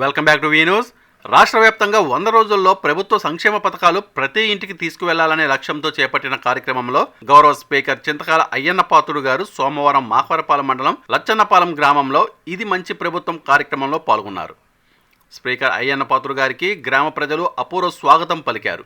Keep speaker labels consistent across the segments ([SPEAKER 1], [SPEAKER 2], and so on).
[SPEAKER 1] Welcome back to V news రాష్ట్ర వ్యాప్తంగా వంద రోజుల్లో ప్రభుత్వ సంక్షేమ పథకాలు ప్రతి ఇంటికి తీసుకువెళ్ళాలనే లక్ష్యంతో చేపట్టిన కార్యక్రమంలో గౌరవ స్పీకర్ చింతకాల అయ్యన్నపాత్రుడు గారు సోమవారం మాకవరపాలెం మండలం లచ్చన్నపాలెం గ్రామంలో ఇది మంచి ప్రభుత్వం కార్యక్రమంలో పాల్గొన్నారు. స్పీకర్ అయ్యన్నపాత్రుడు గారికి గ్రామ ప్రజలు అపూర్వ స్వాగతం పలికారు.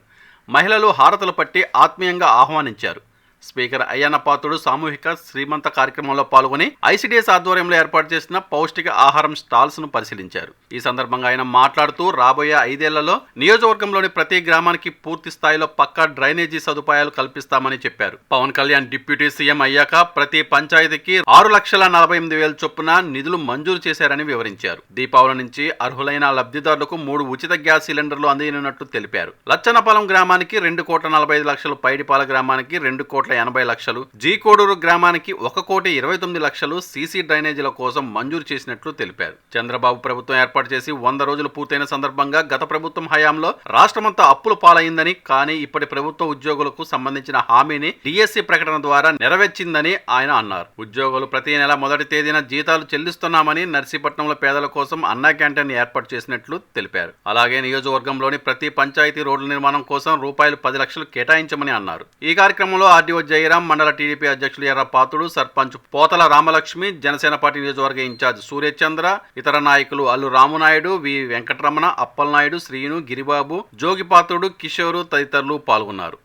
[SPEAKER 1] మహిళలు హారతలు పట్టి ఆత్మీయంగా ఆహ్వానించారు. స్పీకర్ అయ్యన్న పాత్రుడు సామూహిక శ్రీమంత కార్యక్రమంలో పాల్గొని ఐసిడిఎస్ ఆధ్వర్యంలో ఏర్పాటు చేసిన పౌష్టిక ఆహారం స్టాల్స్ను పరిశీలించారు. ఈ సందర్భంగా ఆయన మాట్లాడుతూ రాబోయే ఐదేళ్ళలో నియోజకవర్గంలోని ప్రతి గ్రామానికి పూర్తి స్థాయిలో పక్కా డ్రైనేజీ సదుపాయాలు కల్పిస్తామని చెప్పారు. పవన్ కళ్యాణ్ డిప్యూటీ సీఎం అయ్యాక ప్రతి పంచాయతీకి ఆరు లక్షల నలభై ఎనిమిది వేల చొప్పున నిధులు మంజూరు చేశారని వివరించారు. దీపావళి నుంచి అర్హులైన లబ్ధిదారులకు మూడు ఉచిత గ్యాస్ సిలిండర్లు అందజేయనున్నట్టు తెలిపారు. లచ్చనపాలెం గ్రామానికి రెండు కోట్ల నలభై ఐదు లక్షలు పైడిపాల గ్రామానికి రెండు కోట్ల ఎనభై లక్షలు. జీ కోడూరు గ్రామానికి ఒక కోటి ఇరవై తొమ్మిది లక్షలు సీసీ డ్రైనేజీల కోసం మంజూరు చేసినట్లు తెలిపారు. చంద్రబాబు ప్రభుత్వం ఏర్పాటు చేసి వంద రోజులు పూర్తయిన సందర్భంగా గత ప్రభుత్వం హయాంలో రాష్ట్రమంతా అప్పులు పాలైందని కానీ ఇప్పటి ప్రభుత్వ ఉద్యోగులకు సంబంధించిన హామీని డిఎస్సి ప్రకటన ద్వారా నెరవేర్చిందని ఆయన అన్నారు. ఉద్యోగులు ప్రతి నెల మొదటి తేదీన జీతాలు చెల్లిస్తున్నామని నర్సీపట్నంలో పేదల కోసం అన్నా క్యాంటీన్ ఏర్పాటు చేసినట్లు తెలిపారు. అలాగే నియోజకవర్గంలోని ప్రతి పంచాయతీ రోడ్ల నిర్మాణం కోసం రూపాయలు పది లక్షలు కేటాయించమని అన్నారు. ఈ కార్యక్రమంలో ఆర్డీఓ జయరాం మండల టీడీపీ అధ్యక్షులు ఎర్ర పాతుడు సర్పంచ్ పోతల రామలక్ష్మి జనసేన పార్టీ నియోజకవర్గ ఇన్ఛార్జ్ సూర్యచంద్ర ఇతర నాయకులు అల్లు రామునాయుడు వి వెంకటరమణ అప్పలనాయుడు శ్రీను గిరిబాబు జోగిపాత్రుడు కిషోరు తదితరులు పాల్గొన్నారు.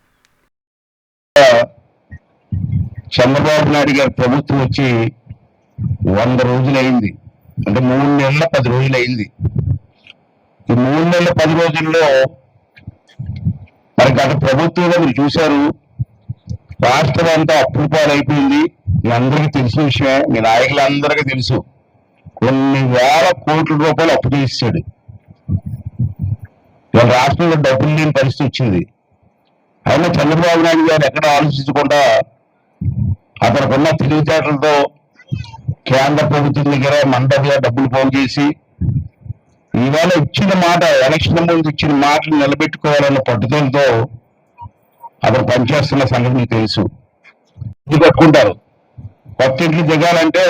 [SPEAKER 2] చంద్రబాబు నాయుడు గారి ప్రభుత్వం వచ్చి వంద రోజులు అయింది అంటే మూడు నెలల పది రోజులు అయింది ఈ మూడు నెలల పది రోజుల్లో మరి గత ప్రభుత్వంలో మీరు చూశారు రాష్ట్రం అంతా అప్పుల పాలైపోయింది మీ అందరికీ తెలిసిన విషయమే మీ నాయకులందరికీ తెలుసు. కొన్ని వేల కోట్ల రూపాయలు అప్పు చేశాడు ఇవాళ రాష్ట్రంలో డబ్బులు లేని పరిస్థితి వచ్చింది. అయినా చంద్రబాబు నాయుడు గారు ఎక్కడ ఆలోచించకుండా అతనికున్న తెలివితేటలతో కేంద్ర ప్రభుత్వం దగ్గర మన దగ్గర డబ్బులు పోగు చేసి ఇవాళ ఇచ్చిన మాట ఎలక్షన్ ముందు ఇచ్చిన మాటలు నిలబెట్టుకోవాలన్న పట్టుదలతో అతను పనిచేస్తున్న సంగతి మీకు తెలుసు. ఇల్లు కట్టుకుంటారు కొత్త ఇంట్లు దిగాలంటే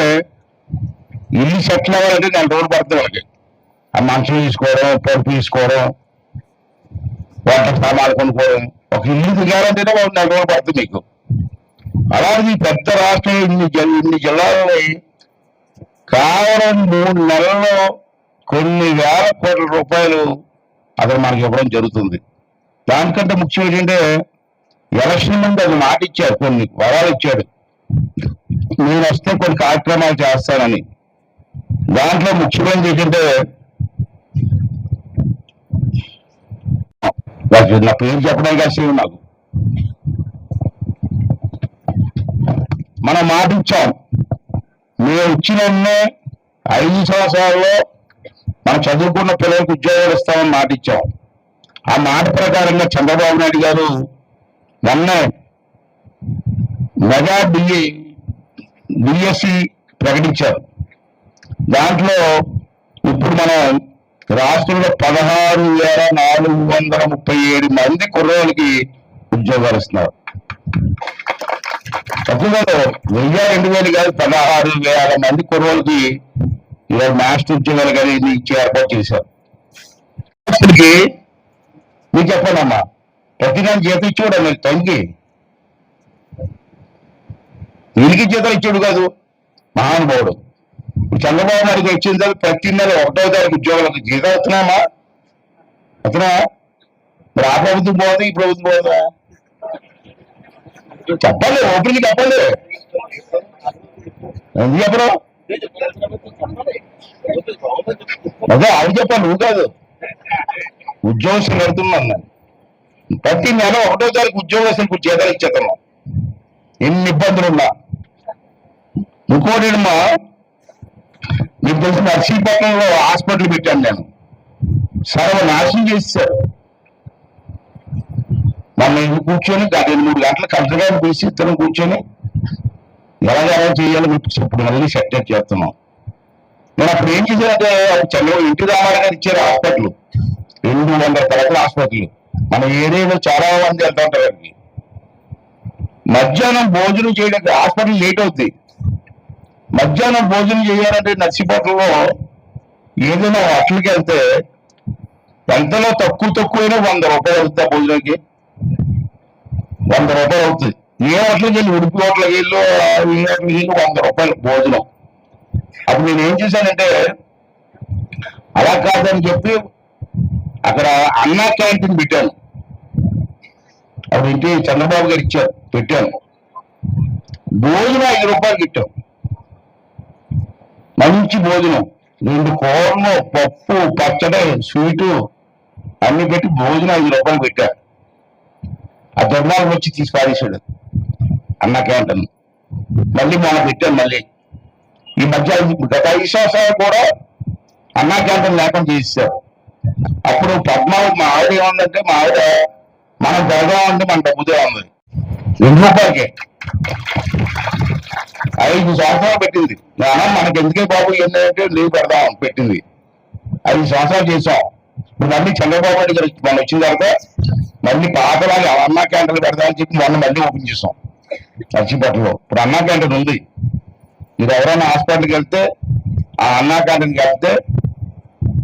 [SPEAKER 2] ఇల్లు సెటిల్ అవ్వాలంటే నెల రోజులు పడుతుంది వాళ్ళకి. ఆ మంచం తీసుకోవడం పరుపు తీసుకోవడం వంట సామాన్లు కొనుక్కోవడం. ఒక ఇల్లు దిగాలంటేనే వాళ్ళు నెల రోజులు పడుతుంది మీకు. అలాగే పెద్ద రాష్ట్రం ఇన్ని ఇన్ని జిల్లాలని కేవలం మూడు నెలల్లో కొన్ని వేల కోట్ల రూపాయలు అతను మనకి ఇవ్వడం జరుగుతుంది. దానికంటే ముఖ్యం ఏంటంటే ఎలక్షన్ ముందు అది మాట ఇచ్చాడు కొన్ని వరాలు ఇచ్చాడు. నేను వస్తే కొన్ని కార్యక్రమాలు చేస్తానని. దాంట్లో ముఖ్యమైనది ఏంటంటే నా పేరు చెప్పడం కాదు నాకు. మనం మాట ఇచ్చాం మేము ఇచ్చిన ఐదు సంవత్సరాల్లో మనం చదువుకున్న పిల్లలకు ఉద్యోగాలు ఇస్తామని మాట ఇచ్చాం ఆ మాట ప్రకారంగా చంద్రబాబు నాయుడు గారు మొన్నే మెగా బిఏ బిఎస్సి ప్రకటించారు. దాంట్లో ఇప్పుడు మనం రాష్ట్రంలో పదహారు వేల నాలుగు వందల ముప్పై ఏడు మంది కుర్రోళ్ళకి ఉద్యోగాలు ఇస్తున్నారు. అందులో వెయ్యి రెండు వేలు కాదు పదహారు వేల మంది కుర్రోళ్ళకి ఇవాళ మాస్టర్ ఉద్యోగాలు కానీ ఇది ఇచ్చి ఏర్పాటు చేశారు. మీకు చెప్పండమ్మా ప్రతిదాని జీతం ఇచ్చేవాడు మీరు తొంగి వీళ్ళకి జీతం ఇచ్చాడు కాదు మహానుభావుడు. చంద్రబాబు నాయుడు వచ్చిన తర్వాత ప్రతి నెల ఒకటో తారీఖు ఉద్యోగులకు జీతం వస్తున్నామా వస్తున్నా మరి ఆ ప్రభుత్వం పోతుంది ఈ ప్రభుత్వం పోతుందా చెప్పాలి ఓపెన్ చెప్పాలి. ఎందుకు చెప్పరు అదే అవి చెప్పాను నువ్వు కాదు. ఉద్యోగస్తులు పెడుతున్నాను నేను ప్రతి నెల ఒకటో తారీఖు ఉద్యోగస్తులకు జీతాలు ఇచ్చేస్తున్నాం ఎన్ని ఇబ్బందులు ఉన్నా. ఇంకోటి మా మీకు తెలిసిన నర్సీపట్నంలో హాస్పిటల్ పెట్టాను నేను. సర్వనాశనం చేశారు మన ఇల్లు కూర్చొని గంట ఎనిమిది గంటలు కలెక్టర్ గారిని పిలిచి ఇద్దరం కూర్చొని ఎలా చేయాలో మీకు ఇప్పుడు మళ్ళీ సెట్ చేస్తున్నాం నేను అప్పుడు ఏం చేశానంటే చంద్రబాబు ఇంటి రామారావు గారు ఇచ్చారు హాస్పిటల్. రెండు వందల పడకల హాస్పిటల్. మన ఏరియాలో చాలా మంది వెళ్తా ఉంటారు అక్కడికి మధ్యాహ్నం భోజనం చేయడానికి హాస్పిటల్ లేట్ అవుద్ది. మధ్యాహ్నం భోజనం చేయాలంటే నర్సీపట్నంలో ఏదైనా హోటల్కి వెళ్తే ఎంతలో తక్కువ తక్కువైనా వంద రూపాయలు అవుతుంది ఆ భోజనంకి వంద రూపాయలు అవుతుంది ఏ హోటల్కి వెళ్ళి ఉడిపి హోటల్కి వెళ్ళు హోటల్కి వెళ్ళి వంద రూపాయలు భోజనం. అప్పుడు నేను ఏం చేశానంటే అలా కాదని చెప్పి అక్కడ అన్నా క్యాంటీన్ పెట్టాను అప్పుడు ఇంటి చంద్రబాబు గారు ఇచ్చారు పెట్టాను భోజనం ఐదు రూపాయలకి పెట్టాం. మంచి భోజనం. రెండు కూరలు పప్పు పచ్చడి స్వీటు అన్ని పెట్టి భోజనం ఐదు రూపాయలు పెట్టాను ఆ దుర్మార్గం వచ్చి తీసి పారేశాడు అన్న క్యాంటీన్. మళ్ళీ మొన్న పెట్టాను మళ్ళీ. ఈ మధ్య గత ఐదు సంవత్సరాలు కూడా అన్నా క్యాంటీన్ లేకుండా చేసేసారు అప్పుడు పద్మ మా ఆవిడ ఏముందంటే మా ఆవిడ మనం పెడదామంటే మన డబ్బుదే ఉంది రెండు రూపాయలకి ఐదు సంవత్సరాలు పెట్టింది. నాన్న మనకి ఎందుకే బాబు ఏంటంటే లీవ్ పెడదాం పెట్టింది. ఐదు సంవత్సరాలు చేసాం ఇప్పుడు మళ్ళీ చంద్రబాబు నాయుడు గారు మనం వచ్చిన తర్వాత మళ్ళీ పాతలాగా అన్నా క్యాంటీన్ పెడదామని చెప్పి మొన్న మళ్ళీ ఓపెన్ చేసాం నర్సీపట్నంలో ఇప్పుడు అన్నా క్యాంటీన్ ఉంది. మీరు ఎవరైనా హాస్పిటల్కి వెళ్తే ఆ అన్నా క్యాంటీన్కి వెళ్తే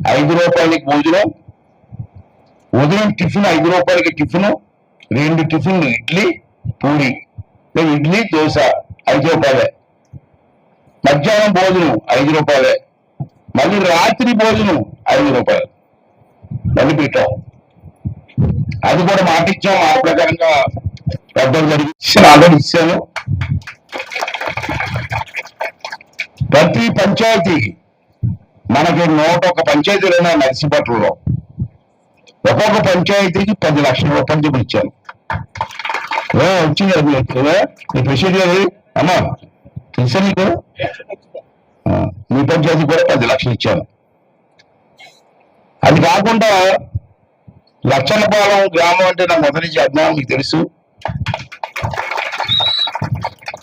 [SPEAKER 2] ఐదు రూపాయలకి భోజనం ఉదయం టిఫిన్ ఐదు రూపాయలకి టిఫిన్ రెండు టిఫిన్ ఇడ్లీ పూరి. ఇడ్లీ దోశ ఐదు రూపాయలే. మధ్యాహ్నం భోజనం ఐదు రూపాయలే. మళ్ళీ రాత్రి భోజనం ఐదు రూపాయలు. మళ్ళీ పెట్టాం. అది కూడా మాట ఇచ్చాం. ఆ ప్రకారంగా పెద్దలు జరిగించి ఆల్రెడీ ఇచ్చాను. ప్రతి పంచాయతీకి మనకి నూట ఒక పంచాయతీలు ఉన్నాయి నర్సీపట్నంలో ఒక్కొక్క పంచాయతీకి పది లక్షల రూపాయలు చెప్పి ఇచ్చాను వచ్చింది నీ ప్రెసిడెంట్ ఏది? అమ్మా తెలుసా నీకు? మీ పంచాయతీ కూడా పది లక్షలు ఇచ్చాను అది కాకుండా లక్షలపాలెం గ్రామం అంటే నాకు మొదటి నుంచి అజ్ఞానం మీకు తెలుసు.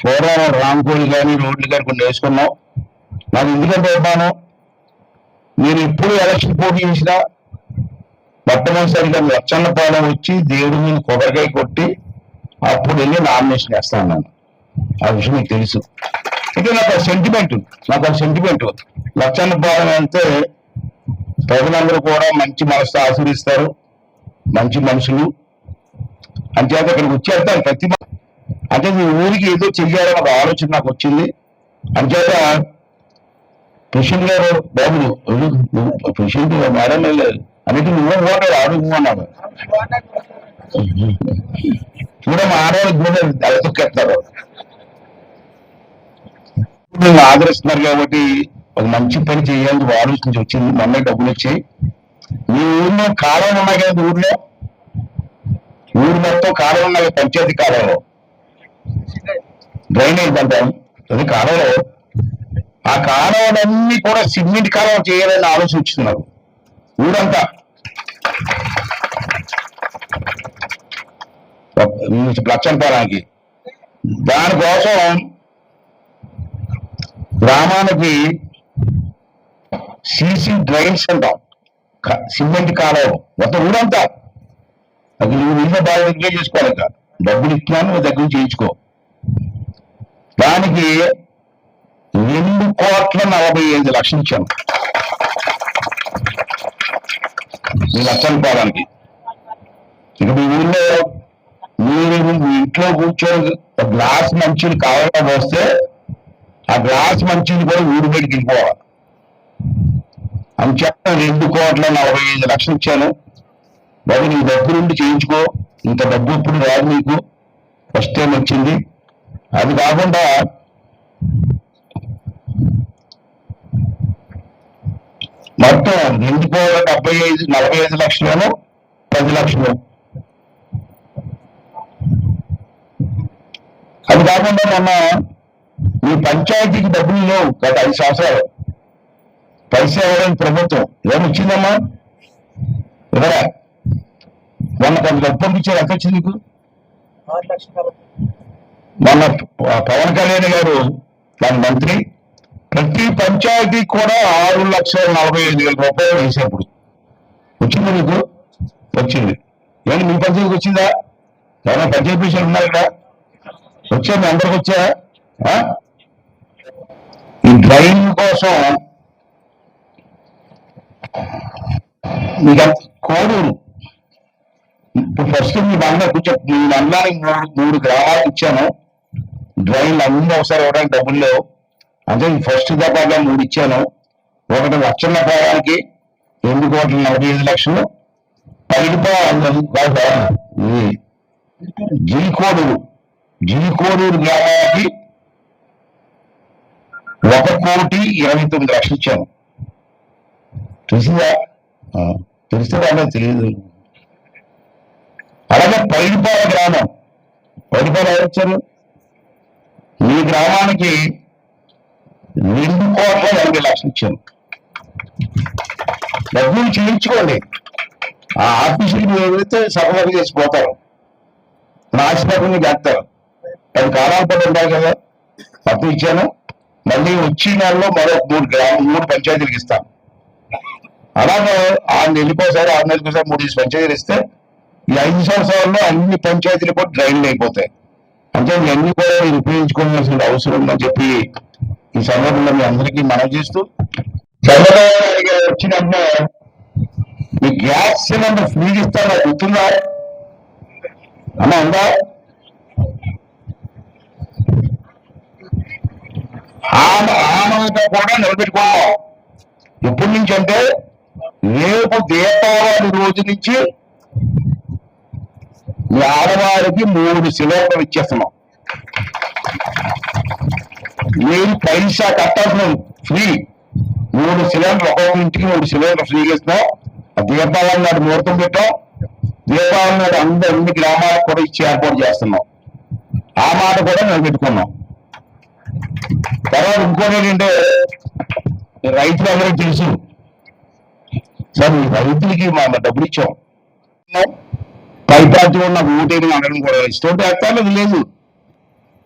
[SPEAKER 2] పూర్వం రాంకోడి కానీ రోడ్లు కానీ కొన్ని వేసుకున్నాం. నాకు ఎందుకంటే ఇవ్వను నేను ఎప్పుడు ఎలక్షన్ పోటీ చేసిన మొట్టమొదటిసారిగా లక్షన్నపాలెం వచ్చి దేవుడి మీద కొబ్బరికాయ కొట్టి అప్పుడు వెళ్ళి నామినేషన్ వేస్తా నేను ఆ విషయం మీకు తెలుసు. అయితే నాకు సెంటిమెంట్ నాకు ఆ సెంటిమెంట్ లక్షన్నపాలెం అంటే ప్రజలందరూ కూడా మంచి మనసు ఆశీర్దిస్తారు మంచి మనుషులు. అంచేత ఇక్కడికి వచ్చేస్తాను ప్రతి అంటే మీ ఊరికి ఏదో చెయ్యాలని ఒక ఆలోచన నాకు వచ్చింది. అంచేత కిషన్ గారు బాబు కిషన్ మేడం లేదు అన్నిటి నువ్వు పోతాడు ఆడు అన్నాడు. కూడా మా ఆడవాళ్ళకి కూడా తలతొక్కేస్తారు మేము ఆదరిస్తున్నారు కాబట్టి ఒక మంచి పని చేయాలని ఆలోచించి వచ్చింది మొన్న డబ్బులు వచ్చాయి మీ ఊర్లో కాలం ఉన్నాయి కదా ఊర్లో? ఊరు మొత్తం కాలం ఉన్నాయి పంచాయతీ కాలంలో డ్రైనేజ్ అంటాం అది కాలంలో ఆ కాలువలన్నీ కూడా సిమెంట్ కాలువ చేయాలని ఆలోచన వచ్చింది ఊరంతా. లక్షణపాలనికి దానికోసం గ్రామానికి సీసీ డ్రైన్స్ అంటాం. సిమెంట్ కాలువ. మొత్తం ఊరంతా. అది నువ్వు నిన్న బాగా దగ్గర చేసుకోవాలి ఇంకా డబ్బులు ఇస్తున్నాను నువ్వు దగ్గర చేయించుకో. దానికి రెండు కోట్ల నలభై ఐదు లక్షలు ఇచ్చాను మీ లక్షల పాదానికి ఇక మీ ఊళ్ళో మీరు మీ ఇంట్లో కూర్చొని గ్లాస్ మంచిని కావాలని పోస్తే ఆ గ్లాస్ మంచిని కూడా ఊరు బయటికి వెళ్ళిపోవాలి. అని చెప్పిన రెండు కోట్ల నలభై ఐదు లక్షలు ఇచ్చాను. బాబు నీ దగ్గర నుండి చేయించుకో. ఇంత డబ్బు ఇప్పుడు రాదు నీకు. ఫస్ట్ టైం వచ్చింది. అది కాకుండా మొత్తం కోట్ల డెబ్బై ఐదు నలభై ఐదు లక్షలను పది లక్షలు. అది కాకుండా మొన్న ఈ పంచాయతీకి డబ్బులు లేవు గత ఐదు సంవత్సరాలు. పైసా ఇవ్వడం ప్రభుత్వం ఏమి ఇచ్చిందమ్మా? ఇవ్వరా మొన్న కొంత డబ్బు పంపించారు ఎంత వచ్చింది నీకు? మొన్న పవన్ కళ్యాణ్ గారు మన మంత్రి ప్రతి పంచాయతీ కూడా ఆరు లక్షల నలభై ఐదు వేల రూపాయలు వేసేప్పుడు. వచ్చింది మీకు వచ్చింది. ఏమన్నా మీ పంచాయతీకి వచ్చిందా? ఎవరైనా పంచాయతీ విషయాలు ఉన్నారు ఇక్కడ? వచ్చా? మీ అందరికి వచ్చా? ఆ? ఈ డ్రైన్ కోసం మీకు కోడూరు. ఇప్పుడు ఫస్ట్ మీ బంగారు కూర్చో మీ బండ్లానికి మూడు మూడు గ్రామాలు ఇచ్చాను. డ్రైన్లు అన్ని ఒకసారి ఇవ్వడానికి డబ్బులు లేవు. అంటే ఫస్ట్ దఫాగా మూడు ఇచ్చాను. ఒకటి లక్షల పోవడానికి ఎనిమిది కోట్ల నలభై ఐదు లక్షలు పైడిపో జీకోడూరు జీకోడూరు గ్రామానికి ఒక కోటి ఇరవై తొమ్మిది లక్షలు ఇచ్చాను. తెలిసిందా తెలిస్తే వాళ్ళ తెలియదు అలాగే పైడిపాల గ్రామం. పైడిపాల ఎవరు వచ్చారు ఈ గ్రామానికి రెండు కోట్ల ఎనభై లక్షలు ఇచ్చాను డబ్బులు చేయించుకోండి ఆ ఆఫీసులు మీరు సఫలం చేసి పోతారు నాశపకంగా చేస్తారు అది కాలాల ఉంటాయి కదా. మొత్తం ఇచ్చాను. మళ్ళీ వచ్చే నెలలో మరో మూడు గ్రామ మూడు పంచాయతీలకు ఇస్తాను. అలాగే ఆరు నెలలకోసారి ఆరు నెలలకోసారి మూడు పంచాయతీలు ఇస్తే ఈ ఐదు సంవత్సరాల్లో అన్ని పంచాయతీలు కూడా డ్రైన్లు అయిపోతాయి. అంటే ఇవన్నీ కూడా ఉపయోగించుకోవాల్సిన అవసరం ఉందని చెప్పి ఈ సందర్భంలో మీ అందరికీ మనం చేస్తూ చంద్రబాబు నాయుడు గారు వచ్చినప్పుడు మీ గ్యాస్ సిలిండర్ ఫ్రీ ఇస్తారా గుర్తుందా? అన్న ఉందా? ఆమెతో కూడా నిలబెట్టుకున్నాం ఎప్పటి నుంచి అంటే రేపు దీపావళి రోజు నుంచి మీ ఆడవారికి మూడు సిలిండర్లు ఇచ్చేస్తున్నాం. మీరు పైసా కట్టాల్సిన ఫ్రీ. మూడు సిలిండర్లు ఒక్కొక్క ఇంటికి మూడు సిలిండర్లు ఫ్రీగా ఇస్తున్నాం ఆ దీపావళి నాడు ముహూర్తం పెట్టాం. దీపావళి నాడు అందరు అన్ని గ్రామాలకు కూడా ఇచ్చి ఏర్పాటు చేస్తున్నాం. ఆ మాట కూడా మేము పెట్టుకున్నాం తర్వాత ఇంకోటి ఏంటంటే రైతులందరికీ తెలుసు. సార్ రైతులకి మా డబ్బులు ఇచ్చాం. పైపాటి ఉన్న ఓటేని అనడం కూడా ఇష్టం. వేస్తాను అది లేదు.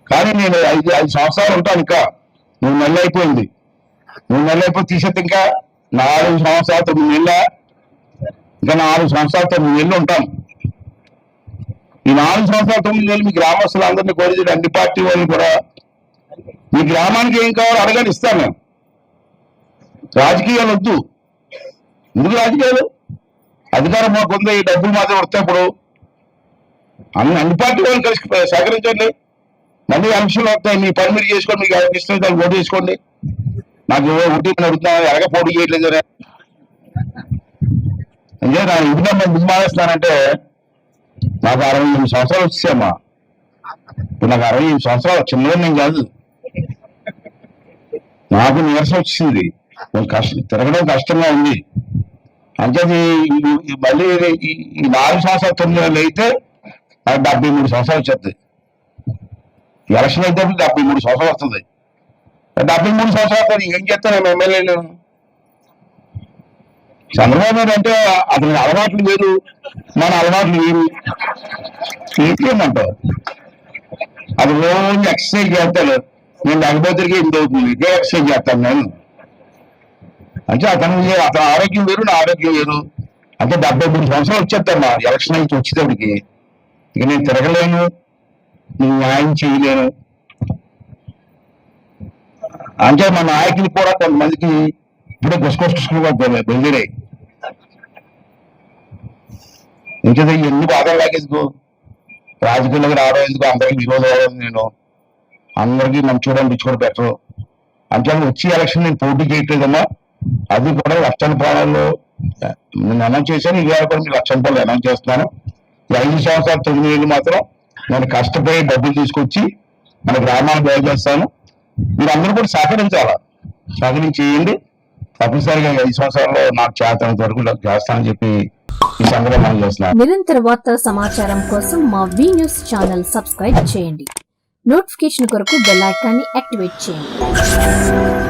[SPEAKER 2] కానీ నేను ఐదు ఐదు సంవత్సరాలు ఉంటాను ఇంకా. మూడు నెలలు అయిపోయింది. మూడు నెలలు అయిపోయి తీసేది ఇంకా నాలుగు సంవత్సరాలు తొమ్మిది నెలల ఇంకా నాలుగు సంవత్సరాలు తొమ్మిది నెలలు ఉంటాను ఈ నాలుగు సంవత్సరాలు తొమ్మిది నెలలు మీ గ్రామస్తులందరినీ కోరేది అన్ని పార్టీ వాళ్ళు కూడా మీ గ్రామానికి ఏం కావాలో అడగని ఇస్తాను నేను రాజకీయాలు వద్దు. ఎందుకు రాజకీయాలు? అధికారం మాకు ఉంది ఈ డబ్బులు మాత్రం వస్తే ఇప్పుడు. అన్ని అన్ని పార్టీ వాళ్ళు కలిసి సహకరించండి. మళ్ళీ అంశం వస్తాయి. మీ పని మీరు చేసుకోండి. మీకు ఎవరికి ఇష్టం దాన్ని ఓటు చేసుకోండి. నాకు ఒకటి అడుగుతున్నా ఎలాగ పోటీ చేయట్లేదు అని. అంటే నా ఇంటిలో నేను దిగ్మానేస్తున్నానంటే నాకు అరవై ఎనిమిది సంవత్సరాలు వచ్చేసామా ఇప్పుడు నాకు అరవై ఎనిమిది సంవత్సరాలు చిన్నగా నేను కాదు. నాకు నీరసం వచ్చింది. కష్టం తిరగడం కష్టంగా ఉంది. అంటే మళ్ళీ ఈ- ఈ నాలుగు సంవత్సరాలు తొమ్మిది నెలలు అయితే నాకు డెబ్బై మూడు సంవత్సరాలు వచ్చేది. ఎలక్షన్ అయితే డెబ్బై మూడు సంవత్సరాలు వస్తుంది. డెబ్బై మూడు సంవత్సరాలు ఏం చేస్తాను నేను ఎమ్మెల్యేలు చంద్రబాబు నాయుడు అంటే అతని అలవాట్లు వేరు మన అలవాట్లు వేరు. ఏంటంటావు అది రోజు ఎక్సర్సైజ్ చేస్తాడు? నేను లేకపోతే ఎంత అవుతుంది. ఇదే ఎక్సర్సైజ్ చేస్తాను నేను. అంటే అతను అతని ఆరోగ్యం వేరు నా ఆరోగ్యం వేరు. అంటే డెబ్బై మూడు సంవత్సరాలు వచ్చేస్తాను ఎలక్షన్ నుంచి వచ్చేటప్పటికి. ఇక నేను తిరగలేను. నువ్వు న్యాయం చేయలేను అంటే మా నాయకులు కూడా కొంతమందికి ఇప్పుడే గుసకొచ్చుకుని బయలుదేరాయి ఇంకా ఎందుకు బాధలు లాగేందుకు రాజకీయాలకు రావడం ఎందుకు? అందరికీ విరోధం అవ్వడం నేను? అందరికీ మంచి అనిపించుకోవడం బెటర్ అంటే వచ్చే ఎలక్షన్ నేను పోటీ చేయట్లేదమ్మా. అది కూడా లక్షల ప్రాణాల్లో నేను అనౌన్స్ చేశాను. ఇవాళ కూడా మీకు లక్షల పాలన అనౌన్స్ చేస్తున్నాను. ఐదు సంవత్సరాలు తొమ్మిది ఏళ్ళు మాత్రం నేను కష్టపడి డబ్బులు తీసుకొచ్చి మన గ్రామాన్ని బాగు చేస్తాను. మీరు అందరూ కూడా సహకరించాలా? సహకరించి చేయండి. తప్పనిసరిగా ఈ ఐదు సంవత్సరాల్లో నాకు చేతనంత వరకు చేస్తానని చెప్పి ఈ సందర్భంగా చేస్తున్నాను
[SPEAKER 3] నిరంతర వార్తల సమాచారం కోసం మా వి న్యూస్ ఛానల్ సబ్స్క్రైబ్ చేయండి. నోటిఫికేషన్ కొరకు బెల్ ఐకాన్ని యాక్టివేట్ చేయండి.